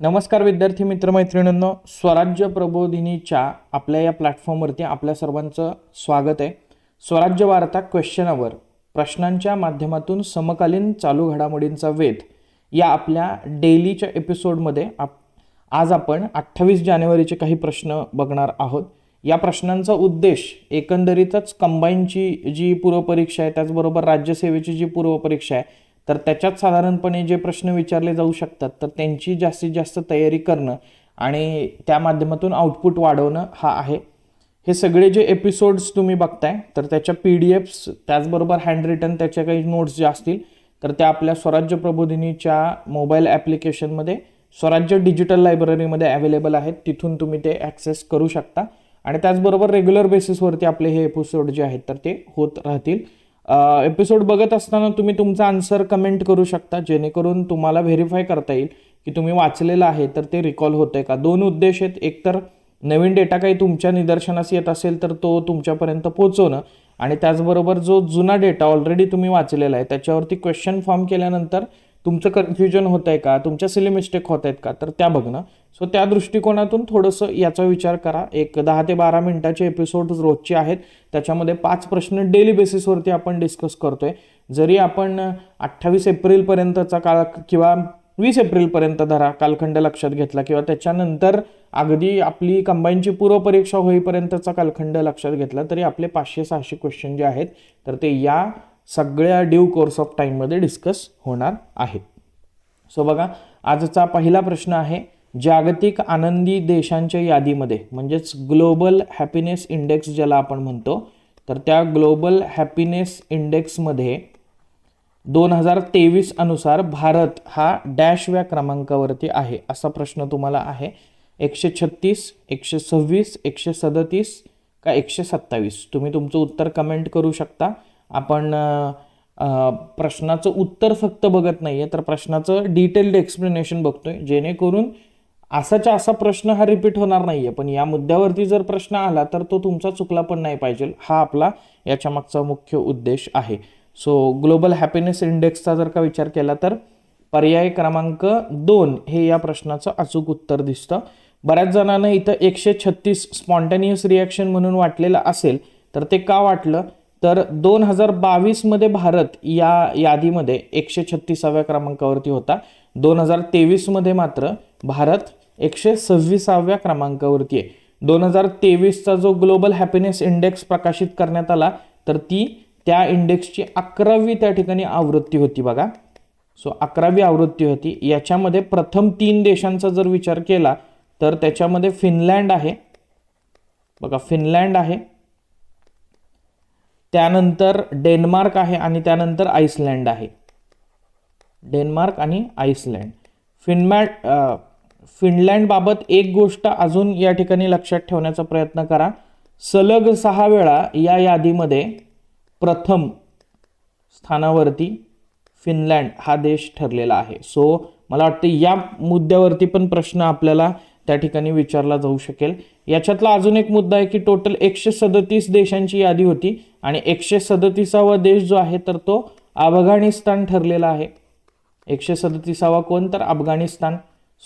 नमस्कार विद्यार्थी मित्रमैत्रिणींनो स्वराज्य प्रबोधिनीच्या आपल्या या प्लॅटफॉर्मवरती आपल्या सर्वांचं स्वागत आहे. स्वराज्य वार्ता क्वेश्चन अवर प्रश्नांच्या माध्यमातून समकालीन चालू घडामोडींचा वेध या आपल्या डेलीच्या एपिसोडमध्ये आप आज आपण अठ्ठावीस जानेवारीचे काही प्रश्न बघणार आहोत. या प्रश्नांचा उद्देश एकंदरीतच कंबाईनची जी पूर्वपरीक्षा आहे त्याचबरोबर राज्यसेवेची जी पूर्वपरीक्षा आहे तर त्याच्यात साधारणपणे जे प्रश्न विचारले जाऊ शकतात तर त्यांची जास्तीत जास्त तयारी करणं आणि त्या माध्यमातून आउटपुट वाढवणं हा आहे. हे सगळे जे एपिसोड्स तुम्ही बघताय तर त्याच्या पी डी एफ्स त्याचबरोबर हँड रिटन त्याच्या काही नोट्स ज्या असतील तर त्या आपल्या स्वराज्य प्रबोधिनीच्या मोबाईल ॲप्लिकेशनमध्ये स्वराज्य डिजिटल लायब्ररीमध्ये अवेलेबल आहेत. तिथून तुम्ही ते ॲक्सेस करू शकता. आणि त्याचबरोबर रेग्युलर बेसिसवरती आपले हे एपिसोड जे आहेत तर ते होत राहतील. एपिसोड बघत असताना तुम्ही तुमचा आन्सर कमेंट करू शकता जेणेकरून तुम्हाला व्हेरीफाय करता येईल की तुम्ही वाचलेलं आहे तर ते रिकॉल होतंय का? दोन उद्देश आहेत. एकतर नवीन डेटा काही तुमच्या निदर्शनास येत असेल तर तो तुमच्यापर्यंत पोहोचवणं आणि त्याचबरोबर जो जुना डेटा ऑलरेडी तुम्ही वाचलेला आहे त्याच्यावरती क्वेश्चन फॉर्म केल्यानंतर तुमचं कन्फ्युजन होत आहे का? तुमच्या सिली मिस्टेक होत आहेत का? तर त्या बघणं सो त्या दृष्टिकोनातून थोडंसं याचा विचार करा. एक दहा ते बारा मिनिटाचे एपिसोड रोजचे आहेत. त्याच्यामध्ये पाच प्रश्न डेली बेसिसवरती आपण डिस्कस करतोय. जरी आपण अठ्ठावीस एप्रिलपर्यंतचा काळ किंवा वीस एप्रिलपर्यंत धरा कालखंड लक्षात घेतला किंवा त्याच्यानंतर अगदी आपली कंबाईनची पूर्वपरीक्षा होईपर्यंतचा कालखंड लक्षात घेतला तरी आपले पाचशे सहाशे क्वेश्चन जे आहेत तर ते या सगळ्या ड्यू कोर्स ऑफ टाईममध्ये डिस्कस होणार आहेत. सो बघा आजचा पहिला प्रश्न आहे जागतिक आनंदी देशांच्या यादीमध्ये म्हणजेच ग्लोबल हॅपीनेस इंडेक्स ज्याला आपण म्हणतो तर त्या ग्लोबल हॅपीनेस इंडेक्समध्ये दोन हजार तेवीस अनुसार भारत हा डॅशव्या क्रमांकावरती आहे असा प्रश्न तुम्हाला आहे. एकशे छत्तीस एकशे सव्वीस एकशे सदतीस का एकशे सत्तावीस? तुम्ही तुमचं उत्तर कमेंट करू शकता. आपण प्रश्नाचं उत्तर फक्त बघत नाही आहे तर प्रश्नाचं डिटेल्ड एक्सप्लेनेशन बघतोय जेणेकरून असाच्या असा प्रश्न हा रिपीट होणार नाही आहे पण या मुद्द्यावरती जर प्रश्न आला तर तो तुमचा चुकला पण नाही पाहिजे. हा आपला याच्या मागचा मुख्य उद्देश आहे. सो ग्लोबल हॅपीनेस इंडेक्सचा जर का विचार केला तर पर्याय क्रमांक दोन हे या प्रश्नाचं अचूक उत्तर दिसतं. बऱ्याच जणांना इथं एकशे छत्तीस स्पॉन्टेनियस रिॲक्शन म्हणून वाटलेलं असेल तर ते का वाटलं? तर दोन हजार बावीसमध्ये भारत या यादीमध्ये एकशे छत्तीसाव्या क्रमांकावरती होता. दोन हजार तेवीसमध्ये मात्र भारत एकशे सव्वीसाव्या क्रमांकावरती आहे. दोन हजार तेवीसचा जो ग्लोबल हॅपीनेस इंडेक्स प्रकाशित करण्यात आला तर ती त्या इंडेक्सची अकरावी त्या ठिकाणी आवृत्ती होती बघा. सो अकरावी आवृत्ती होती. याच्यामध्ये प्रथम तीन देशांचा जर विचार केला तर त्याच्यामध्ये फिनलँड आहे. बघा फिनलँड आहे. त्यानंतर डेन्मार्क आहे आणि त्यानंतर आईसलँड आहे. डेन्मार्क आणि आईसलँड फिनमॅट फिनलँडबाबत एक गोष्ट अजून या ठिकाणी लक्षात ठेवण्याचा प्रयत्न करा. सलग सहा वेळा या यादीमध्ये प्रथम स्थानावरती फिनलँड हा देश ठरलेला आहे. सो मला वाटतं या मुद्द्यावरती पण प्रश्न आपल्याला त्या ठिकाणी विचारला जाऊ शकेल. याच्यातला अजून एक मुद्दा आहे की टोटल एकशे सदतीस देशांची यादी होती आणि एकशे सदतीसावा देश जो आहे तर तो अफगाणिस्तान ठरलेला आहे. एकशे सदतीसावा कोण तर? अफगाणिस्तान.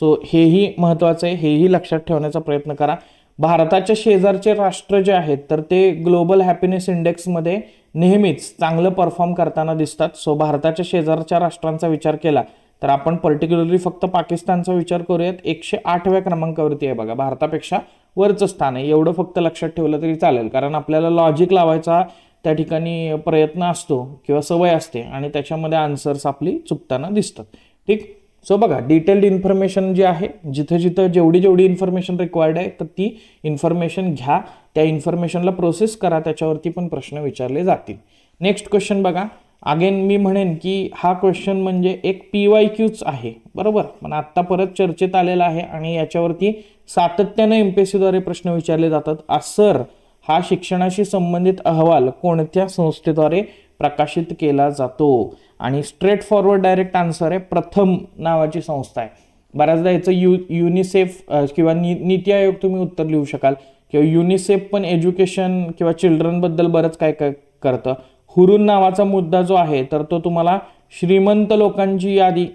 सो हेही महत्त्वाचं आहे हेही लक्षात ठेवण्याचा प्रयत्न करा. भारताच्या शेजारचे राष्ट्र जे आहेत तर ते ग्लोबल हॅपीनेस इंडेक्समध्ये नेहमीच चांगलं परफॉर्म करताना दिसतात. सो भारताच्या शेजारच्या राष्ट्रांचा विचार केला तर आपण पर्टिक्युलरली फक्त पाकिस्तानचा विचार करूयात. एकशे आठव्या क्रमांकावरती आहे बघा भारतापेक्षा वरचं स्थान आहे. एवढं फक्त लक्षात ठेवलं तरी चालेल कारण आपल्याला लॉजिक लावायचा त्या ठिकाणी प्रयत्न असतो किंवा सवय असते आणि त्याच्यामध्ये आन्सर्स आपली चुकताना दिसतात. ठीक? सो बघा डिटेल्ड इन्फॉर्मेशन जी आहे जिथं जिथं जेवढी जेवढी इन्फॉर्मेशन रिक्वायर्ड आहे तर ती इन्फॉर्मेशन घ्या. त्या इन्फॉर्मेशनला प्रोसेस करा त्याच्यावरती पण प्रश्न विचारले जातील. नेक्स्ट क्वेश्चन बघा. अगेन मी म्हणेन की हा क्वेश्चन म्हणजे एक पी वाय क्यूच आहे. बरोबर? पण आत्ता परत चर्चेत आलेला आहे आणि याच्यावरती सातत्यानं एम पी एस सीद्वारे प्रश्न विचारले जातात. सर हा शिक्षणाशी संबंधित अहवाल कोणत्या संस्थेद्वारे प्रकाशित केला जातो? आणि स्ट्रेट फॉरवर्ड डायरेक्ट आन्सर आहे प्रथम नावाची संस्था आहे. बऱ्याचदा याचं यु युनिसेफ किंवा नि नीती आयोग तुम्ही उत्तर लिहू शकाल. किंवा युनिसेफ पण एज्युकेशन किंवा चिल्ड्रनबद्दल बरंच काय काय करतं. हुरून नावाचा मुद्दा जो आहे तर तो तुम्हाला श्रीमंत लोकांची यादी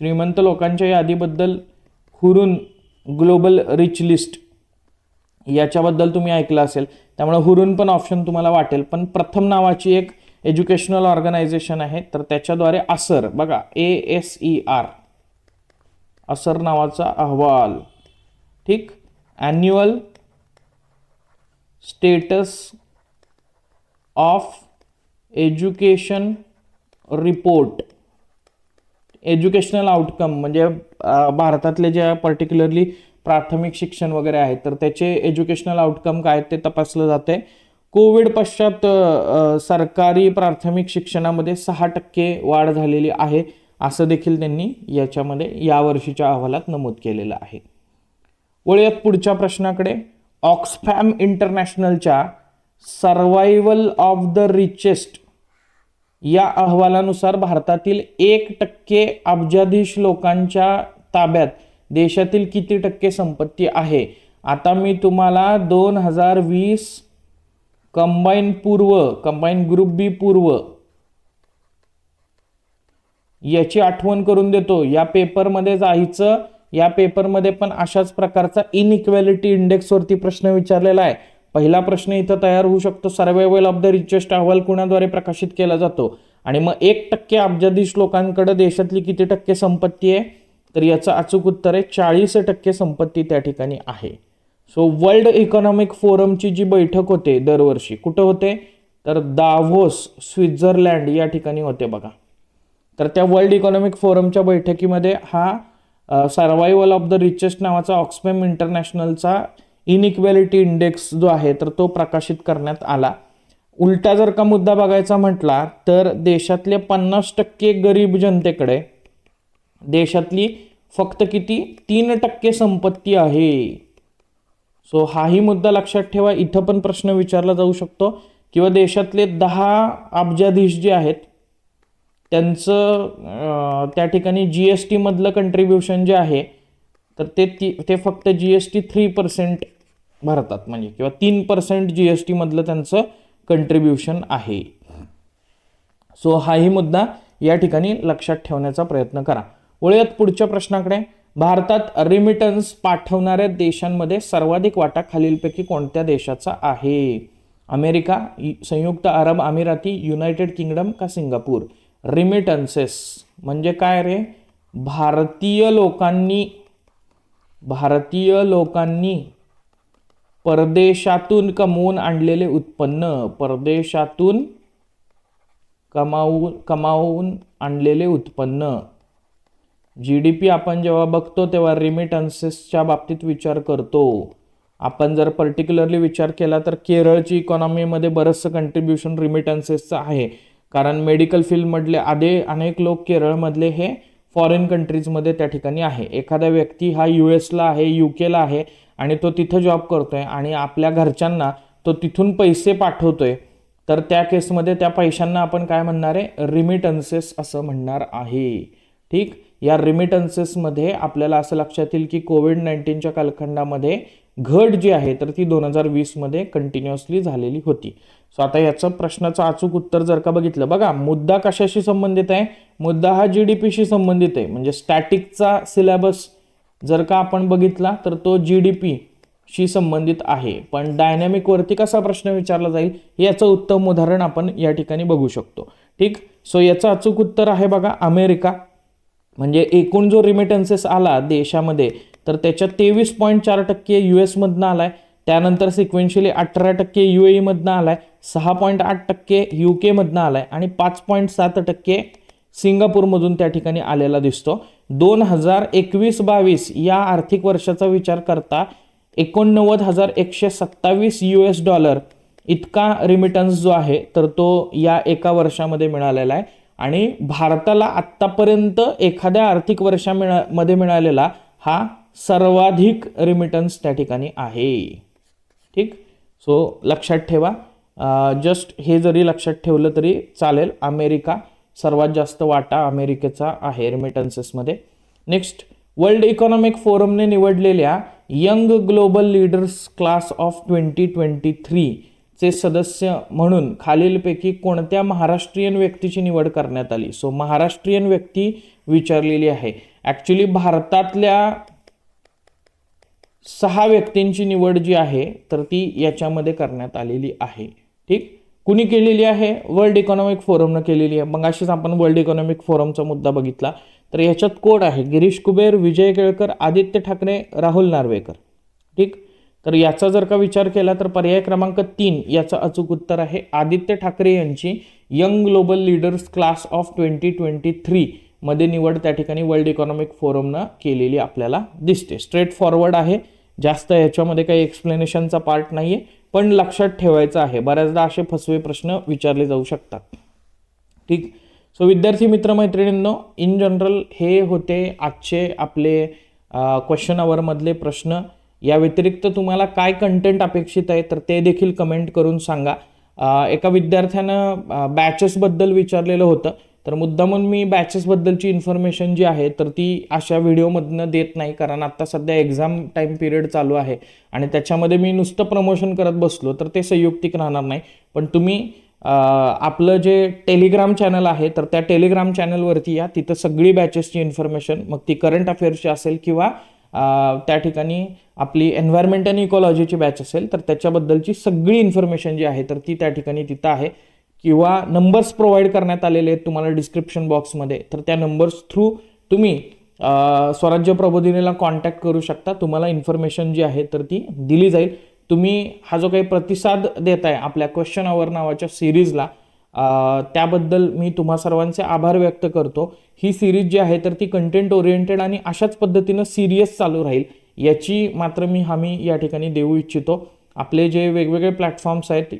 श्रीमंत लोकांच्या यादीबद्दल हुरून ग्लोबल रिच लिस्ट याच्याबद्दल तुम्ही ऐकलं असेल. त्यामुळे हुरून पण ऑप्शन तुम्हाला वाटेल. पण प्रथम नावाची एक एज्युकेशनल ऑर्गनायझेशन आहे तर त्याच्याद्वारे असर बघा ए एस ई आर असर नावाचा अहवाल. ठीक? Annual status of education report. Educational outcome म्हणजे भारतातले ज्या पर्टिक्युलरली प्राथमिक शिक्षण वगैरे आहे तर त्याचे एज्युकेशनल आउटकम काय ते तपासलं जाते कोविड पश्चात सरकारी प्राथमिक शिक्षणामध्ये सहा टक्के वाढ झालेली आहे असं देखील त्यांनी याच्यामध्ये यावर्षीच्या अहवालात नमूद केलेलं आहे. वळूयात पुढच्या प्रश्नाकडे. ऑक्सफॅम इंटरनॅशनलच्या सर्वायवल ऑफ द रिचेस्ट या अहवालानुसार भारतातील एक टक्के अब्जाधीश लोकांच्या ताब्यात देशातील किती टक्के संपत्ती आहे? आता मी तुम्हाला दोन हजार वीस कंबाईन पूर्व कंबाईन ग्रुप बी पूर्व याची आठवण करून देतो. या पेपरमध्ये जायचं या पेपरमध्ये पण अशाच प्रकारचा इनइक्वॅलिटी इंडेक्सवरती प्रश्न विचारलेला आहे. पहिला प्रश्न इथं तयार होऊ शकतो. सर्वायवल ऑफ द रिचेस्ट अहवाल कुणाद्वारे प्रकाशित केला जातो? आणि मग एक टक्के अब्जाधीश लोकांकडे देशातली किती टक्के संपत्ती आहे? तर याचं अचूक उत्तर आहे चाळीस टक्के संपत्ती त्या ठिकाणी आहे. सो वर्ल्ड इकॉनॉमिक फोरमची जी बैठक होते दरवर्षी कुठं होते? तर दाव्होस स्वित्झर्लँड या ठिकाणी होते बघा. तर त्या वर्ल्ड इकॉनॉमिक फोरमच्या बैठकीमध्ये हा सर्वायवल ऑफ द रिचेस्ट नावाचा ऑक्सफॅम इंटरनॅशनलचा इनइक्वॅलिटी इंडेक्स जो आहे तर तो प्रकाशित करण्यात आला. उलटा जर का मुद्दा बघायचा म्हटला तर देशातले पन्नास टक्के गरीब जनतेकडे देशातली फक्त किती? तीन टक्के संपत्ती आहे. सो हाही मुद्दा लक्षात ठेवा. इथं पण प्रश्न विचारला जाऊ शकतो. किंवा देशातले दहा अब्जाधीश जे आहेत त्यांचं त्या ठिकाणी जी एस टीमधलं कंट्रीब्युशन जे आहे तर ते ती ते फक्त G S T three percent भरतात म्हणजे किंवा तीन पर्सेंट जी एस टीमधलं त्यांचं कंट्रीब्युशन आहे. सो हाही मुद्दा या ठिकाणी लक्षात ठेवण्याचा प्रयत्न करा. वळूयात पुढच्या प्रश्नाकडे. भारतात रिमिटन्स पाठवणाऱ्या देशांमध्ये सर्वाधिक वाटा खालीलपैकी कोणत्या देशाचा आहे? अमेरिका संयुक्त अरब अमिराती युनायटेड किंगडम का सिंगापूर? रिमिटन्सेस म्हणजे काय रे? भारतीय लोकांनी भारतीय लोकांनी परदेशातून कमवून आणलेले उत्पन्न परदेशातून कमावून कमावून आणलेले उत्पन्न. जी डी पी आपण जेव्हा बघतो तेव्हा रिमिटन्सेसच्या बाबतीत विचार करतो. आपण जर पर्टिक्युलरली विचार केला तर केरळची इकॉनॉमीमध्ये बरंचसं कंट्रीब्युशन रिमिटन्सेसचं आहे. कारण मेडिकल फील्डमधले आधे अनेक लोक केरळमधले हे फॉरेन कंट्रीजमध्ये त्या ठिकाणी आहे. एखादा व्यक्ती हा यू एसला आहे यू केला आहे आणि तो तिथं जॉब करतोय आणि आपल्या घरच्यांना तो तिथून पैसे पाठवतोय तर त्या केसमध्ये त्या पैशांना आपण काय म्हणणार आहे? रिमिटन्सेस असं म्हणणार आहे. ठीक? या रिमिटन्सेसमध्ये आपल्याला असं लक्षात येईल की कोविड नाईन्टीनच्या कालखंडामध्ये घट जी आहे तर ती दोन हजार वीसमध्ये कंटिन्युअसली झालेली होती. सो आता याचं प्रश्नाचं अचूक उत्तर जर का बघितलं बघा मुद्दा कशाशी संबंधित आहे? मुद्दा हा जी डी पीशी संबंधित आहे. म्हणजे स्टॅटिकचा सिलेबस जर का आपण बघितला तर तो जी डी पी शी संबंधित आहे. पण डायनॅमिकवरती कसा प्रश्न विचारला जाईल याचं उत्तम उदाहरण आपण या ठिकाणी बघू शकतो. ठीक? सो याचं अचूक उत्तर आहे बघा अमेरिका. म्हणजे एकूण जो रिमिटन्सेस आला देशामध्ये तर त्याच्या तेवीस पॉईंट चार टक्के यू एसमधनं आला आहे त्यानंतर सिक्वेन्शियली अठरा टक्के यू एमधनं आहे सहा पॉईंट आठ टक्के यू केमधनं आहे आणि पाच पॉईंट सात टक्के सिंगापूरमधून त्या ठिकाणी आलेला दिसतो. दोन हजार एकवीस बावीस या आर्थिक वर्षाचा विचार करता एकोणनव्वद हजार एकशे सत्तावीस यू एस डॉलर इतका रिमिटन्स जो आहे तर तो या एका वर्षामध्ये मिळालेला आहे. आणि भारताला आत्तापर्यंत एखाद्या आर्थिक वर्षा मिळा मध्ये मिळालेला हा सर्वाधिक रिमिटन्स त्या ठिकाणी आहे. ठीक? सो लक्षात ठेवा. जस्ट हे जरी लक्षात ठेवलं तरी चालेल. अमेरिका सर्वात जास्त वाटा अमेरिकेचा आहे रिमिटन्सेसमध्ये नेक्स्ट वर्ल्ड इकॉनॉमिक फोरमने निवडलेल्या young global leaders class of twenty twenty थ्रीचे सदस्य म्हणून खालीलपैकी कोणत्या महाराष्ट्रीयन व्यक्तीची निवड करण्यात आली? सो महाराष्ट्रीयन व्यक्ती विचारलेली आहे. ॲक्च्युली भारतातल्या सहा व्यक्तींची निवड जी आहे तर ती याच्यामध्ये करण्यात आलेली आहे. ठीक? कुणी केलेली आहे? वर्ल्ड इकॉनॉमिक फोरमनं केलेली आहे. मग अशीच आपण वर्ल्ड इकॉनॉमिक फोरमचा मुद्दा बघितला. तर याच्यात कोड आहे? गिरीश कुबेर विजय केळकर आदित्य ठाकरे राहुल नार्वेकर. ठीक? तर याचा जर का विचार केला तर पर्याय क्रमांक तीन याचं अचूक उत्तर आहे आदित्य ठाकरे यांची young global leaders class of twenty twenty three. मध्ये निवड त्या ठिकाणी वर्ल्ड इकॉनॉमिक फोरमनं केलेली आपल्याला दिसते. स्ट्रेट फॉरवर्ड आहे. जास्त याच्यामध्ये काही एक्सप्लेनेशनचा पार्ट नाही आहे पण लक्षात ठेवायचं आहे. बऱ्याचदा असे फसवे प्रश्न विचारले जाऊ शकतात. ठीक? सो विद्यार्थी मित्रमैत्रिणींनो इन जनरल हे होते आजचे आपले क्वेश्चन आवरमधले प्रश्न. या व्यतिरिक्त तुम्हाला काय कंटेंट अपेक्षित आहे तर ते देखील कमेंट करून सांगा. एका विद्यार्थ्यानं बॅचेसबद्दल विचारलेलं होतं. तर मुद्दामून मी बॅचेसबद्दलची इन्फॉर्मेशन जी आहे तर ती अशा व्हिडिओमधनं देत नाही कारण आत्ता सध्या एक्झाम टाईम पिरियड चालू आहे आणि त्याच्यामध्ये मी नुसतं प्रमोशन करत बसलो तर ते संयुक्तिक राहणार नाही. पण तुम्ही आपलं जे टेलिग्राम चॅनल आहे तर त्या टेलिग्राम चॅनलवरती या. तिथं सगळी बॅचेसची इन्फॉर्मेशन मग ती करंट अफेअर्सची असेल किंवा त्या ठिकाणी आपली एन्व्हायरमेंट आणि इकॉलॉजीची बॅच असेल तर त्याच्याबद्दलची सगळी इन्फॉर्मेशन जी आहे तर ती त्या ठिकाणी तिथं आहे. किंवा नंबर्स प्रोव्हाइड करण्यात आलेले आहेत तुम्हाला डिस्क्रिप्शन बॉक्समध्ये तर त्या नंबर्स थ्रू तुम्ही स्वराज्य प्रबोधिनीला कॉन्टॅक्ट करू शकता. तुम्हाला इन्फॉर्मेशन जी आहे तर ती दिली जाईल. तुम्ही हा जो काही प्रतिसाद देत आहे आपल्या क्वेश्चन आवर नावाच्या सिरीजला त्याबद्दल मी तुम्हा सर्वांचे आभार व्यक्त करतो. ही सिरीज जी आहे तर ती कंटेंट ओरिएंटेड आणि अशाच पद्धतीनं सिरियस चालू राहील याची मात्र मी हमी या ठिकाणी देऊ इच्छितो. आपले जे वेगवेगळे प्लॅटफॉर्म्स आहेत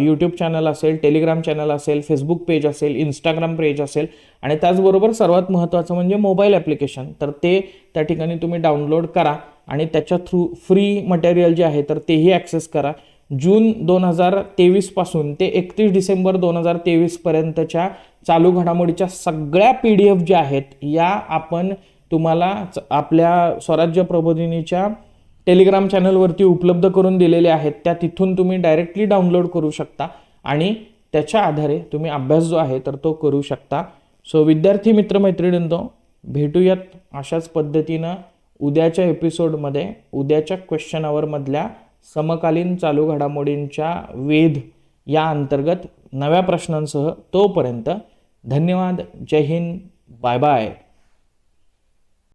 यूट्यूब चॅनल असेल टेलिग्राम चॅनल असेल फेसबुक पेज असेल इंस्टाग्राम पेज असेल आणि त्याचबरोबर सर्वात महत्त्वाचं म्हणजे मोबाईल ॲप्लिकेशन तर ते त्या ठिकाणी तुम्ही डाउनलोड करा आणि त्याच्या थ्रू फ्री मटेरियल जे आहे तर तेही ॲक्सेस करा. जून दोन हजार तेवीसपासून ते एकतीस डिसेंबर दोन हजार तेवीसपर्यंतच्या चालू घडामोडीच्या सगळ्या पी डी एफ ज्या आहेत या आपण तुम्हाला च- आपल्या स्वराज्य प्रबोधिनीच्या टेलिग्राम चॅनलवरती उपलब्ध करून दिलेले आहेत. त्या तिथून तुम्ही डायरेक्टली डाउनलोड करू शकता आणि त्याच्या आधारे तुम्ही अभ्यास जो आहे तर तो करू शकता. सो विद्यार्थी मित्रमैत्रिणींनो भेटूयात अशाच पद्धतीनं उद्याच्या एपिसोडमध्ये उद्याच्या क्वेश्चन आवरमधल्या समकालीन चालू घडामोडींच्या वेध या अंतर्गत नव्या प्रश्नांसह तोपर्यंत धन्यवाद. जय हिंद. Bye bye